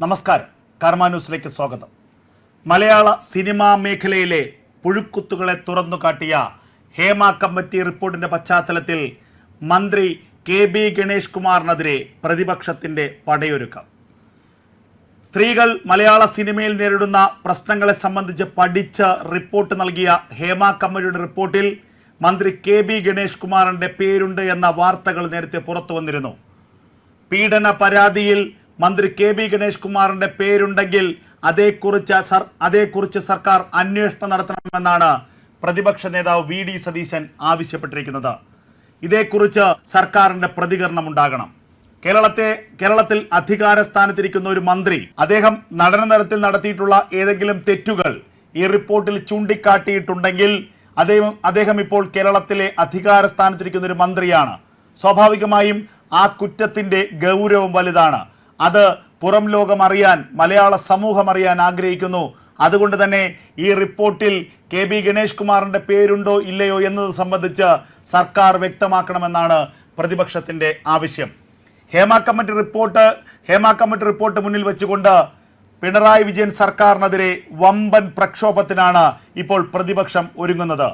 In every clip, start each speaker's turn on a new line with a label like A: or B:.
A: നമസ്കാരം. കർമ്മ ന്യൂസിലേക്ക് സ്വാഗതം. മലയാള സിനിമാ മേഖലയിലെ പുഴുക്കുത്തുകളെ തുറന്നു കാട്ടിയ ഹേമ കമ്മിറ്റി റിപ്പോർട്ടിന്റെ പശ്ചാത്തലത്തിൽ മന്ത്രി കെ ബി ഗണേഷ് കുമാറിനെതിരെ പ്രതിപക്ഷത്തിന്റെ പടയൊരുക്കം. സ്ത്രീകൾ മലയാള സിനിമയിൽ നേരിടുന്ന പ്രശ്നങ്ങളെ സംബന്ധിച്ച് പഠിച്ച് റിപ്പോർട്ട് നൽകിയ ഹേമ കമ്മിറ്റിയുടെ റിപ്പോർട്ടിൽ മന്ത്രി കെ ബി ഗണേഷ് കുമാറിന്റെ പേരുണ്ട് എന്ന വാർത്തകൾ നേരത്തെ പുറത്തു വന്നിരുന്നു പീഡന പരാതിയിൽ മന്ത്രി കെ ബി ഗണേഷ് കുമാറിന്റെ പേരുണ്ടെങ്കിൽ അതേക്കുറിച്ച് സർ അതേക്കുറിച്ച് സർക്കാർ അന്വേഷണം നടത്തണമെന്നാണ് പ്രതിപക്ഷ നേതാവ് വി ഡി സതീശൻ ആവശ്യപ്പെട്ടിരിക്കുന്നത്. ഇതേക്കുറിച്ച് സർക്കാരിന്റെ പ്രതികരണം ഉണ്ടാകണം. കേരളത്തെ കേരളത്തിൽ അധികാര സ്ഥാനത്തിരിക്കുന്ന ഒരു മന്ത്രി അദ്ദേഹം നടന തരത്തിൽ നടത്തിയിട്ടുള്ള ഏതെങ്കിലും തെറ്റുകൾ ഈ റിപ്പോർട്ടിൽ ചൂണ്ടിക്കാട്ടിയിട്ടുണ്ടെങ്കിൽ അദ്ദേഹം അദ്ദേഹം ഇപ്പോൾ കേരളത്തിലെ അധികാര സ്ഥാനത്തിരിക്കുന്ന ഒരു മന്ത്രിയാണ്. സ്വാഭാവികമായും ആ കുറ്റത്തിന്റെ ഗൗരവം വലുതാണ്. അത് പുറം ലോകം അറിയാൻ മലയാള സമൂഹം അറിയാൻ ആഗ്രഹിക്കുന്നു. അതുകൊണ്ട് തന്നെ ഈ റിപ്പോർട്ടിൽ കെ ബി ഗണേഷ് കുമാറിന്റെ പേരുണ്ടോ ഇല്ലയോ എന്നത് സംബന്ധിച്ച് സർക്കാർ വ്യക്തമാക്കണമെന്നാണ് പ്രതിപക്ഷത്തിന്റെ ആവശ്യം. Hema committee report Hema committee report മുന്നിൽ വെച്ചുകൊണ്ട് പിണറായി വിജയൻ സർക്കാരിനെതിരെ വമ്പൻ പ്രക്ഷോഭത്തിനാണ് ഇപ്പോൾ പ്രതിപക്ഷം ഒരുങ്ങുന്നത്.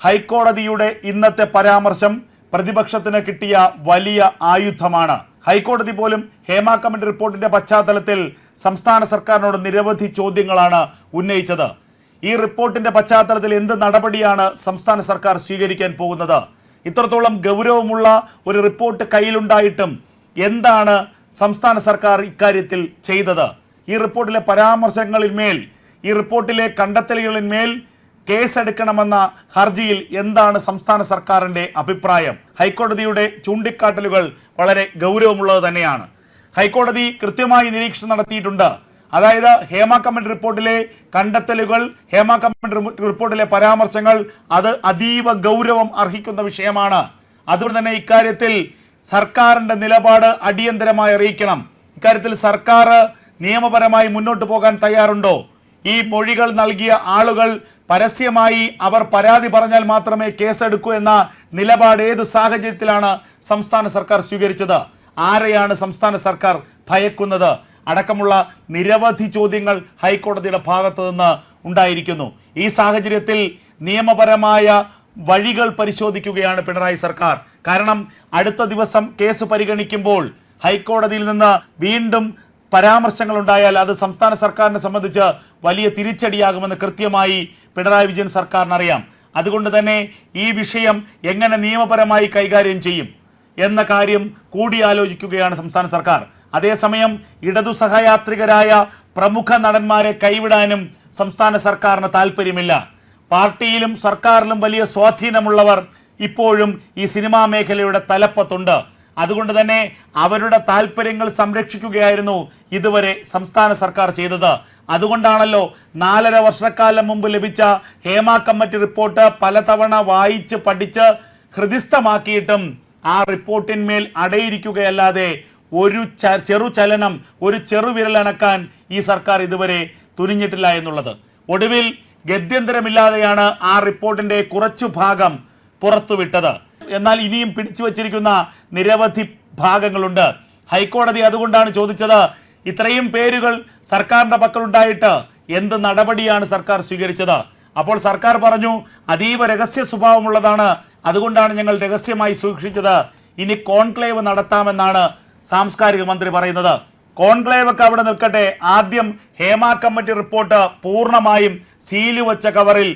A: ഹൈക്കോടതിയുടെ ഇന്നത്തെ പരാമർശം പ്രതിപക്ഷത്തിന് കിട്ടിയ വലിയ ആയുധമാണ്. ഹൈക്കോടതി പോലും ഹേമ കമ്മിറ്റി റിപ്പോർട്ടിന്റെ പശ്ചാത്തലത്തിൽ സംസ്ഥാന സർക്കാരിനോട് നിരവധി ചോദ്യങ്ങളാണ് ഉന്നയിച്ചത്. ഈ റിപ്പോർട്ടിന്റെ പശ്ചാത്തലത്തിൽ എന്ത് നടപടിയാണ് സംസ്ഥാന സർക്കാർ സ്വീകരിക്കാൻ പോകുന്നത്? ഇത്രത്തോളം ഗൗരവമുള്ള ഒരു റിപ്പോർട്ട് കയ്യിലുണ്ടായിട്ടും എന്താണ് സംസ്ഥാന സർക്കാർ ഇക്കാര്യത്തിൽ ചെയ്തത്? ഈ റിപ്പോർട്ടിലെ പരാമർശങ്ങളിന്മേൽ ഈ റിപ്പോർട്ടിലെ കണ്ടെത്തലുകളിന്മേൽ കേസെടുക്കണമെന്ന ഹർജിയിൽ എന്താണ് സംസ്ഥാന സർക്കാരിന്റെ അഭിപ്രായം? ഹൈക്കോടതിയുടെ ചൂണ്ടിക്കാട്ടലുകൾ വളരെ ഗൗരവമുള്ളത് തന്നെയാണ്. ഹൈക്കോടതി കൃത്യമായി നിരീക്ഷണം നടത്തിയിട്ടുണ്ട്. അതായത് ഹേമ കമ്മിറ്റി റിപ്പോർട്ടിലെ കണ്ടെത്തലുകൾ ഹേമ കമ്മിറ്റി റിപ്പോർട്ടിലെ പരാമർശങ്ങൾ അത് അതീവ ഗൗരവം അർഹിക്കുന്ന വിഷയമാണ്. അതുകൊണ്ട് തന്നെ ഇക്കാര്യത്തിൽ സർക്കാരിന്റെ നിലപാട് അടിയന്തരമായി അറിയിക്കണം. ഇക്കാര്യത്തിൽ സർക്കാർ നിയമപരമായി മുന്നോട്ട് പോകാൻ തയ്യാറുണ്ടോ? ഈ മൊഴികൾ നൽകിയ ആളുകൾ പരസ്യമായി അവർ പരാതി പറഞ്ഞാൽ മാത്രമേ കേസെടുക്കൂ എന്ന നിലപാട് ഏത് സാഹചര്യത്തിലാണ് സംസ്ഥാന സർക്കാർ സ്വീകരിച്ചത്? ആരെയാണ് സംസ്ഥാന സർക്കാർ ഭയക്കുന്നത്? അടക്കമുള്ള നിരവധി ചോദ്യങ്ങൾ ഹൈക്കോടതിയുടെ ഭാഗത്തു നിന്ന് ഉണ്ടായിരിക്കുന്നു. ഈ സാഹചര്യത്തിൽ നിയമപരമായ വഴികൾ പരിശോധിക്കുകയാണ് പിണറായി സർക്കാർ. കാരണം അടുത്ത ദിവസം കേസ് പരിഗണിക്കുമ്പോൾ ഹൈക്കോടതിയിൽ നിന്ന് വീണ്ടും പരാമർശങ്ങൾ ഉണ്ടായാൽ അത് സംസ്ഥാന സർക്കാരിനെ സംബന്ധിച്ച് വലിയ തിരിച്ചടിയാകുമെന്ന് കൃത്യമായി പിണറായി വിജയൻ സർക്കാരിന് അറിയാം അതുകൊണ്ട് തന്നെ ഈ വിഷയം എങ്ങനെ നിയമപരമായി കൈകാര്യം ചെയ്യും എന്ന കാര്യം കൂടിയാലോചിക്കുകയാണ് സംസ്ഥാന സർക്കാർ. അതേസമയം ഇടതു സഹയാത്രികരായ പ്രമുഖ നടന്മാരെ കൈവിടാനും സംസ്ഥാന സർക്കാരിന് താല്പര്യമില്ല പാർട്ടിയിലും സർക്കാരിലും വലിയ സ്വാധീനമുള്ളവർ ഇപ്പോഴും ഈ സിനിമാ മേഖലയുടെ തലപ്പത്തുണ്ട്. അതുകൊണ്ട് തന്നെ അവരുടെ താല്പര്യങ്ങൾ സംരക്ഷിക്കുകയായിരുന്നു ഇതുവരെ സംസ്ഥാന സർക്കാർ ചെയ്തത്. അതുകൊണ്ടാണല്ലോ നാലര വർഷക്കാലം മുമ്പ് ലഭിച്ച ഹേമ കമ്മിറ്റി റിപ്പോർട്ട് പലതവണ വായിച്ച് പഠിച്ച് ഹൃദിസ്ഥമാക്കിയിട്ടും ആ റിപ്പോർട്ടിന്മേൽ അടയിരിക്കുകയല്ലാതെ ഒരു ചെറു ചലനം ഒരു ചെറുവിരലണക്കാൻ ഈ സർക്കാർ ഇതുവരെ തുനിഞ്ഞിട്ടില്ല എന്നുള്ളത്. ഒടുവിൽ ഗത്യന്തരമില്ലാതെയാണ് ആ റിപ്പോർട്ടിന്റെ കുറച്ചു ഭാഗം പുറത്തുവിട്ടത്. എന്നാൽ ഇനിയും പിടിച്ചു വച്ചിരിക്കുന്ന നിരവധി ഭാഗങ്ങളുണ്ട്. ഹൈക്കോടതി അതുകൊണ്ടാണ് ചോദിച്ചത് ഇത്രയും പേരുകൾ സർക്കാരിന്റെ പക്കലുണ്ടായിട്ട് എന്ത് നടപടിയാണ് സർക്കാർ സ്വീകരിച്ചത്? അപ്പോൾ സർക്കാർ പറഞ്ഞു അതീവ രഹസ്യ സ്വഭാവമുള്ളതാണ്. അതുകൊണ്ടാണ് ഞങ്ങൾ രഹസ്യമായി സൂക്ഷിച്ചത്. ഇനി കോൺക്ലേവ് നടത്താമെന്നാണ് സാംസ്കാരിക മന്ത്രി പറയുന്നത്. കോൺക്ലേവ് ഒക്കെ അവിടെ നിൽക്കട്ടെ. ആദ്യം ഹേമ കമ്മിറ്റി റിപ്പോർട്ട് പൂർണമായും സീൽ വെച്ച കവറിൽ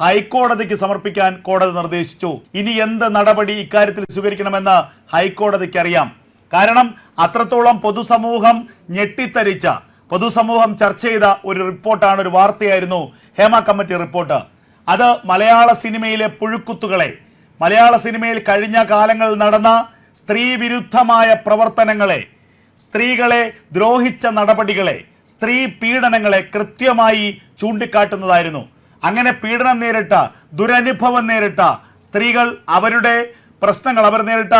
A: ഹൈക്കോടതിക്ക് സമർപ്പിക്കാൻ കോടതി നിർദ്ദേശിച്ചു. ഇനി എന്ത് നടപടി ഇക്കാര്യത്തിൽ സ്വീകരിക്കണമെന്ന് ഹൈക്കോടതിക്ക് അറിയാം കാരണം അത്രത്തോളം പൊതുസമൂഹം ഞെട്ടിത്തരിച്ച പൊതുസമൂഹം ചർച്ച ചെയ്ത ഒരു റിപ്പോർട്ടാണ് ഒരു വാർത്തയായിരുന്നു ഹേമ കമ്മിറ്റി റിപ്പോർട്ട്. അത് മലയാള സിനിമയിലെ പുഴുക്കുത്തുകളെ മലയാള സിനിമയിൽ കഴിഞ്ഞ കാലങ്ങളിൽ നടന്ന സ്ത്രീ വിരുദ്ധമായ പ്രവർത്തനങ്ങളെ സ്ത്രീകളെ ദ്രോഹിച്ച നടപടികളെ സ്ത്രീ പീഡനങ്ങളെ കൃത്യമായി ചൂണ്ടിക്കാട്ടുന്നതായിരുന്നു. അങ്ങനെ പീഡനം നേരിട്ട ദുരനുഭവം നേരിട്ട സ്ത്രീകൾ അവരുടെ പ്രശ്നങ്ങൾ അവർ നേരിട്ട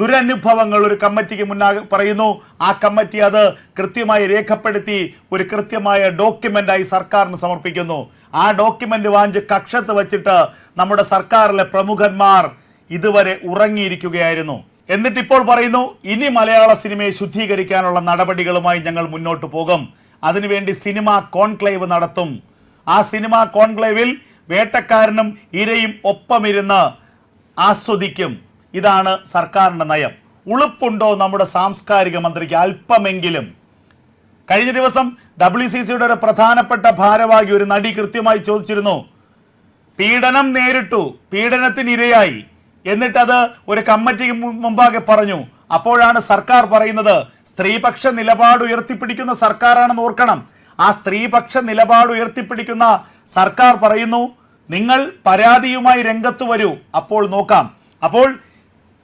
A: ദുരനുഭവങ്ങൾ ഒരു കമ്മിറ്റിക്ക് മുന്നാകെ പറയുന്നു. ആ കമ്മിറ്റി അത് കൃത്യമായി രേഖപ്പെടുത്തി ഒരു കൃത്യമായ ഡോക്യുമെന്റായി സർക്കാരിന് സമർപ്പിക്കുന്നു. ആ ഡോക്യുമെന്റ് വാങ്ങിച്ച് കക്ഷത്ത് വച്ചിട്ട് നമ്മുടെ സർക്കാരിലെ പ്രമുഖന്മാർ ഇതുവരെ ഉറങ്ങിയിരിക്കുകയായിരുന്നു. എന്നിട്ടിപ്പോൾ പറയുന്നു ഇനി മലയാള സിനിമയെ ശുദ്ധീകരിക്കാനുള്ള നടപടികളുമായി ഞങ്ങൾ മുന്നോട്ട് പോകും. അതിനുവേണ്ടി സിനിമ കോൺക്ലേവ് നടത്തും. ആ സിനിമ കോൺക്ലേവിൽ വേട്ടക്കാരനും ഇരയും ഒപ്പമിരുന്ന് ആസ്വദിക്കും. ഇതാണ് സർക്കാരിന്റെ നയം. ഉളുപ്പുണ്ടോ നമ്മുടെ സാംസ്കാരിക മന്ത്രിക്ക് അല്പമെങ്കിലും? കഴിഞ്ഞ ദിവസം ഡബ്ല്യു സി സിയുടെ ഒരു പ്രധാനപ്പെട്ട ഭാരവാഹി ഒരു നടി കൃത്യമായി ചോദിച്ചിരുന്നു പീഡനം നേരിട്ടു പീഡനത്തിന് ഇരയായി. എന്നിട്ടത് ഒരു കമ്മിറ്റിക്ക് മുമ്പാകെ പറഞ്ഞു. അപ്പോഴാണ് സർക്കാർ പറയുന്നത് സ്ത്രീപക്ഷ നിലപാട് ഉയർത്തിപ്പിടിക്കുന്ന സർക്കാരാണെന്ന് ഓർക്കണം. ആ സ്ത്രീപക്ഷ നിലപാട് ഉയർത്തിപ്പിടിക്കുന്ന സർക്കാർ പറയുന്നു നിങ്ങൾ പരാതിയുമായി രംഗത്ത് വരൂ. അപ്പോൾ നോക്കാം. അപ്പോൾ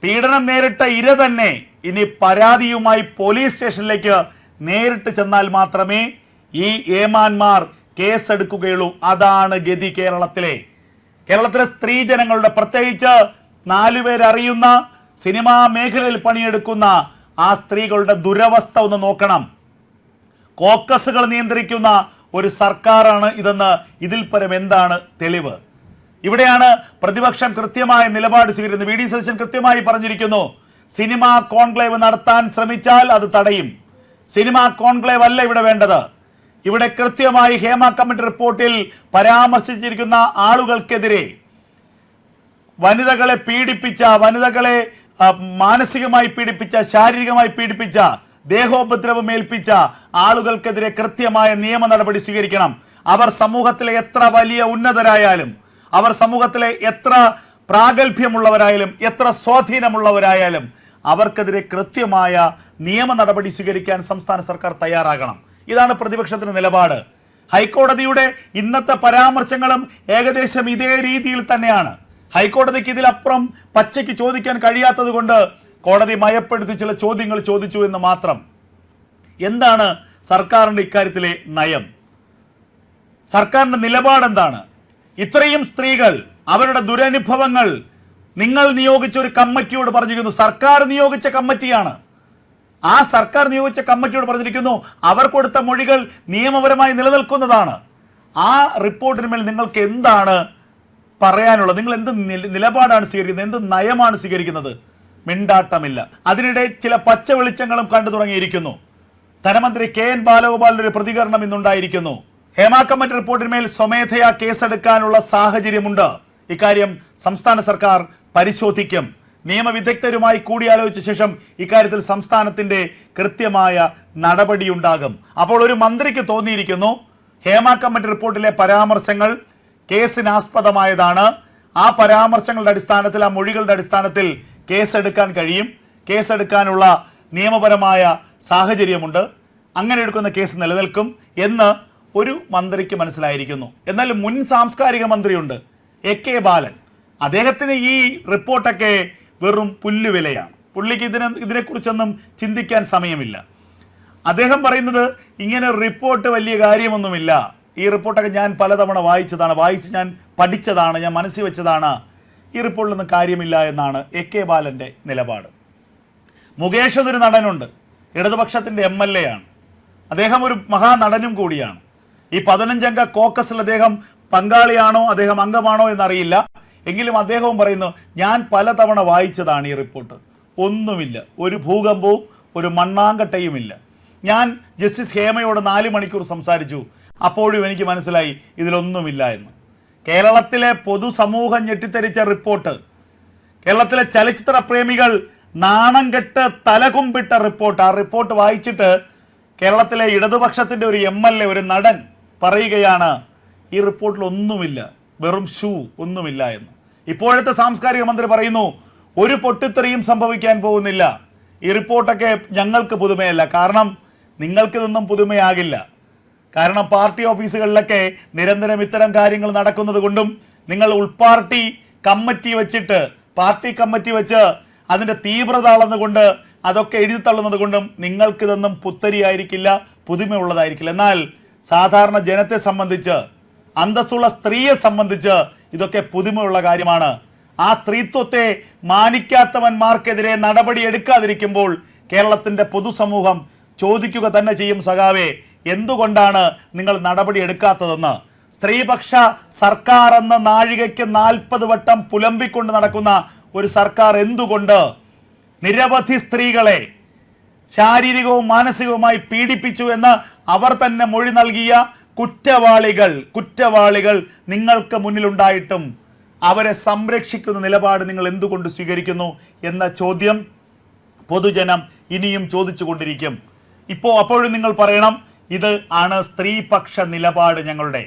A: പീഡനം നേരിട്ട ഇര തന്നെ ഇനി പരാതിയുമായി പോലീസ് സ്റ്റേഷനിലേക്ക് നേരിട്ട് ചെന്നാൽ മാത്രമേ ഈ ഏമാന്മാർ കേസെടുക്കുകയുള്ളൂ. അതാണ് ഗതി കേരളത്തിലെ. കേരളത്തിലെ സ്ത്രീ ജനങ്ങളുടെ പ്രത്യേകിച്ച് നാലുപേരറിയുന്ന സിനിമാ മേഖലയിൽ പണിയെടുക്കുന്ന ആ സ്ത്രീകളുടെ ദുരവസ്ഥ ഒന്ന് നോക്കണം. കോക്കസുകൾ നിയന്ത്രിക്കുന്ന ഒരു സർക്കാരാണ് ഇതെന്ന് ഇതിൽ പരം എന്താണ് തെളിവ്? ഇവിടെയാണ് പ്രതിപക്ഷം കൃത്യമായ നിലപാട് സ്വീകരിക്കുന്നത്. വി ഡി സതീശൻ കൃത്യമായി പറഞ്ഞിരിക്കുന്നു സിനിമ കോൺക്ലേവ് നടത്താൻ ശ്രമിച്ചാൽ അത് തടയും. സിനിമ കോൺക്ലേവ് അല്ല ഇവിടെ വേണ്ടത്. ഇവിടെ കൃത്യമായി ഹേമ കമ്മിറ്റി റിപ്പോർട്ടിൽ പരാമർശിച്ചിരിക്കുന്ന ആളുകൾക്കെതിരെ വനിതകളെ പീഡിപ്പിച്ച വനിതകളെ മാനസികമായി പീഡിപ്പിച്ച ശാരീരികമായി പീഡിപ്പിച്ച ദേഹോപദ്രവം ഏൽപ്പിച്ച ആളുകൾക്കെതിരെ കൃത്യമായ നിയമ നടപടി സ്വീകരിക്കണം. അവർ സമൂഹത്തിലെ എത്ര വലിയ ഉന്നതരായാലും അവർ സമൂഹത്തിലെ എത്ര പ്രാഗൽഭ്യമുള്ളവരായാലും എത്ര സ്വാധീനമുള്ളവരായാലും അവർക്കെതിരെ കൃത്യമായ നിയമ നടപടി സ്വീകരിക്കാൻ സംസ്ഥാന സർക്കാർ തയ്യാറാകണം. ഇതാണ് പ്രതിപക്ഷത്തിന്റെ നിലപാട്. ഹൈക്കോടതിയുടെ ഇന്നത്തെ പരാമർശങ്ങളും ഏകദേശം ഇതേ രീതിയിൽ തന്നെയാണ്. ഹൈക്കോടതിക്ക് ഇതിലപ്പുറം പച്ചയ്ക്ക് ചോദിക്കാൻ കഴിയാത്തത് കൊണ്ട് കോടതി മയപ്പെടുത്തി ചില ചോദ്യങ്ങൾ ചോദിച്ചു എന്ന് മാത്രം. എന്താണ് സർക്കാരിന്റെ ഇക്കാര്യത്തിലെ നയം? സർക്കാരിന്റെ നിലപാടെന്താണ് ഇത്രയും സ്ത്രീകൾ അവരുടെ ദുരനുഭവങ്ങൾ നിങ്ങൾ നിയോഗിച്ച ഒരു കമ്മിറ്റിയോട് പറഞ്ഞിരിക്കുന്നു. സർക്കാർ നിയോഗിച്ച കമ്മിറ്റിയാണ്. ആ സർക്കാർ നിയോഗിച്ച കമ്മിറ്റിയോട് പറഞ്ഞിരിക്കുന്നു അവർ കൊടുത്ത മൊഴികൾ നിയമപരമായി നിലനിൽക്കുന്നതാണ്. ആ റിപ്പോർട്ടിന് മേൽ നിങ്ങൾക്ക് എന്താണ് പറയാനുള്ളത്? നിങ്ങൾ എന്ത് നില- നിലപാടാണ് സ്വീകരിക്കുന്നത്? എന്ത് നയമാണ് സ്വീകരിക്കുന്നത്? മിണ്ടാട്ടമില്ല. അതിനിടെ ചില പച്ച വെളിച്ചങ്ങളും കണ്ടു തുടങ്ങിയിരിക്കുന്നു. ധനമന്ത്രി കെ എൻ ബാലഗോപാലിന്റെ ഒരു പ്രതികരണം ഇന്നുണ്ടായിരിക്കുന്നു. ഹേമ കമ്മിറ്റി റിപ്പോർട്ടിന്മേൽ സ്വമേധയാ കേസെടുക്കാനുള്ള സാഹചര്യമുണ്ട്. ഇക്കാര്യം സംസ്ഥാന സർക്കാർ പരിശോധിക്കും. നിയമവിദഗ്ധരുമായി കൂടിയാലോചിച്ച ശേഷം ഇക്കാര്യത്തിൽ സംസ്ഥാനത്തിന്റെ കൃത്യമായ നടപടിയുണ്ടാകും. അപ്പോൾ ഒരു മന്ത്രിക്ക് തോന്നിയിരിക്കുന്നു ഹേമ കമ്മിറ്റി റിപ്പോർട്ടിലെ പരാമർശങ്ങൾ കേസിനാസ്പദമായതാണ്. ആ പരാമർശങ്ങളുടെ അടിസ്ഥാനത്തിൽ ആ മൊഴികളുടെ അടിസ്ഥാനത്തിൽ കേസെടുക്കാൻ കഴിയും. കേസെടുക്കാനുള്ള നിയമപരമായ സാഹചര്യമുണ്ട്. അങ്ങനെ എടുക്കുന്ന കേസ് നിലനിൽക്കും എന്ന് ഒരു മന്ത്രിക്ക് മനസ്സിലായിരിക്കുന്നു. എന്നാൽ മുൻ സാംസ്കാരിക മന്ത്രിയുണ്ട്. A K Balan. അദ്ദേഹത്തിന് ഈ റിപ്പോർട്ടൊക്കെ വെറും പുല്ലുവിലയാണ്. പുള്ളിക്ക് ഇതിനെ ഇതിനെക്കുറിച്ചൊന്നും ചിന്തിക്കാൻ സമയമില്ല. അദ്ദേഹം പറയുന്നത് ഇങ്ങനെ റിപ്പോർട്ട് വലിയ കാര്യമൊന്നുമില്ല. ഈ റിപ്പോർട്ടൊക്കെ ഞാൻ പലതവണ വായിച്ചതാണ്. വായിച്ച് ഞാൻ പഠിച്ചതാണ്. ഞാൻ മനസ്സിൽ വെച്ചതാണ്. ഈ റിപ്പോർട്ടിലൊന്നും കാര്യമില്ല എന്നാണ് എ കെ ബാലന്റെ നിലപാട്. മുകേഷ് എന്നൊരു നടനുണ്ട്. ഇടതുപക്ഷത്തിന്റെ എം എൽ എ ആണ്. അദ്ദേഹം ഒരു മഹാനടനും കൂടിയാണ്. ഈ പതിനഞ്ചംഗ കോക്കസിൽ അദ്ദേഹം പങ്കാളിയാണോ അദ്ദേഹം അംഗമാണോ എന്നറിയില്ല. എങ്കിലും അദ്ദേഹവും പറയുന്നു ഞാൻ പലതവണ വായിച്ചതാണ് ഈ റിപ്പോർട്ട്. ഒന്നുമില്ല. ഒരു ഭൂകമ്പവും ഒരു മണ്ണാങ്കട്ടയുമില്ല. ഞാൻ ജസ്റ്റിസ് ഹേമയോട് നാല് മണിക്കൂർ സംസാരിച്ചു. അപ്പോഴും എനിക്ക് മനസ്സിലായി ഇതിലൊന്നുമില്ല എന്ന്. കേരളത്തിലെ പൊതുസമൂഹം ഞെട്ടിത്തെരിച്ച റിപ്പോർട്ട്. കേരളത്തിലെ ചലച്ചിത്ര പ്രേമികൾ നാണം കെട്ട് തലകുമ്പിട്ട റിപ്പോർട്ട്. ആ റിപ്പോർട്ട് വായിച്ചിട്ട് കേരളത്തിലെ ഇടതുപക്ഷത്തിന്റെ ഒരു എം എൽ എ ഒരു നടൻ പറയുകയാണ് ഈ റിപ്പോർട്ടിൽ ഒന്നുമില്ല. വെറും ഷൂ ഒന്നുമില്ല എന്ന്. ഇപ്പോഴത്തെ സാംസ്കാരിക മന്ത്രി പറയുന്നു ഒരു പൊട്ടിത്തെറിയും സംഭവിക്കാൻ പോകുന്നില്ല. ഈ റിപ്പോർട്ടൊക്കെ ഞങ്ങൾക്ക് പുതുമയല്ല. കാരണം നിങ്ങൾക്കിതൊന്നും പുതുമയാകില്ല. കാരണം പാർട്ടി ഓഫീസുകളിലൊക്കെ നിരന്തരം ഇത്തരം കാര്യങ്ങൾ നടക്കുന്നത് കൊണ്ടും നിങ്ങൾ ഉൾപാർട്ടി കമ്മിറ്റി വെച്ചിട്ട് പാർട്ടി കമ്മിറ്റി വെച്ച് അതിന്റെ തീവ്രത അളന്നുകൊണ്ട് അതൊക്കെ എഴുതി തള്ളുന്നത് കൊണ്ടും നിങ്ങൾക്കിതൊന്നും പുത്തരിയായിരിക്കില്ല പുതുമയുള്ളതായിരിക്കില്ല. എന്നാൽ സാധാരണ ജനത്തെ സംബന്ധിച്ച് അന്തസ്സുള്ള സ്ത്രീയെ സംബന്ധിച്ച് ഇതൊക്കെ പുതുമയുള്ള കാര്യമാണ്. ആ സ്ത്രീത്വത്തെ മാനിക്കാത്തവന്മാർക്കെതിരെ നടപടി എടുക്കാതിരിക്കുമ്പോൾ കേരളത്തിന്റെ പൊതുസമൂഹം ചോദിക്കുക തന്നെ ചെയ്യും സഖാവേ. എന്തുകൊണ്ടാണ് നിങ്ങൾ നടപടി എടുക്കാത്തതെന്ന്? സ്ത്രീപക്ഷ സർക്കാർ എന്ന നാഴികയ്ക്ക് നാൽപ്പത് വട്ടം പുലമ്പിക്കൊണ്ട് നടക്കുന്ന ഒരു സർക്കാർ എന്തുകൊണ്ട് നിരവധി സ്ത്രീകളെ ശാരീരികവും മാനസികവുമായി പീഡിപ്പിച്ചു എന്ന് അവർ തന്നെ മൊഴി നൽകിയ കുറ്റവാളികൾ കുറ്റവാളികൾ നിങ്ങൾക്ക് മുന്നിലുണ്ടായിട്ടും അവരെ സംരക്ഷിക്കുന്ന നിലപാട് നിങ്ങൾ എന്തുകൊണ്ട് സ്വീകരിക്കുന്നു എന്ന ചോദ്യം പൊതുജനം ഇനിയും ചോദിച്ചുകൊണ്ടിരിക്കും. ഇപ്പോൾ അപ്പോഴും നിങ്ങൾ പറയണം ഇത് ആണ് സ്ത്രീപക്ഷ നിലപാട് ഞങ്ങളുടെ.